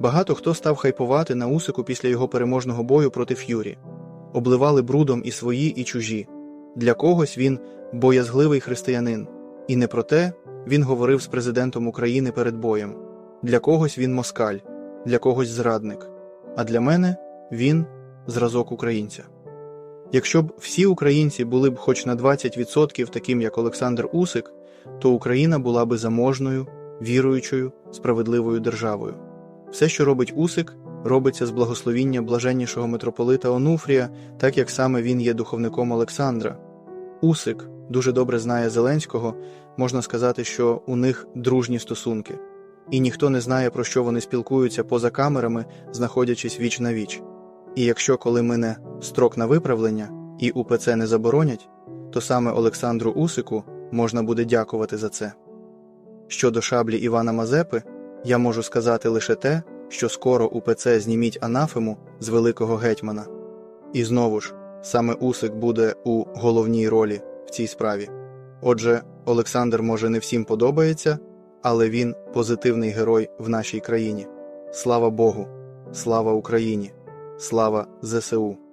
Багато хто став хайпувати на Усику після його переможного бою проти Ф'юрі. Обливали брудом і свої, і чужі. Для когось він боязгливий християнин. І не про те він говорив з президентом України перед боєм. Для когось він москаль, для когось зрадник. А для мене він зразок українця. Якщо б всі українці були б хоч на 20% таким, як Олександр Усик, то Україна була би заможною, віруючою, справедливою державою. Все, що робить Усик, робиться з благословіння блаженнішого митрополита Онуфрія, так як саме він є духовником Олександра. Усик дуже добре знає Зеленського, можна сказати, що у них дружні стосунки, і ніхто не знає, про що вони спілкуються поза камерами, знаходячись віч на віч. І якщо коли мине строк на виправлення і УПЦ не заборонять, то саме Олександру Усику можна буде дякувати за це. Щодо шаблі Івана Мазепи, я можу сказати лише те, що скоро УПЦ зніміть анафему з великого гетьмана. І знову ж, саме Усик буде у головній ролі в цій справі. Отже, Олександр може не всім подобається, але він позитивний герой в нашій країні. Слава Богу! Слава Україні! Слава ЗСУ!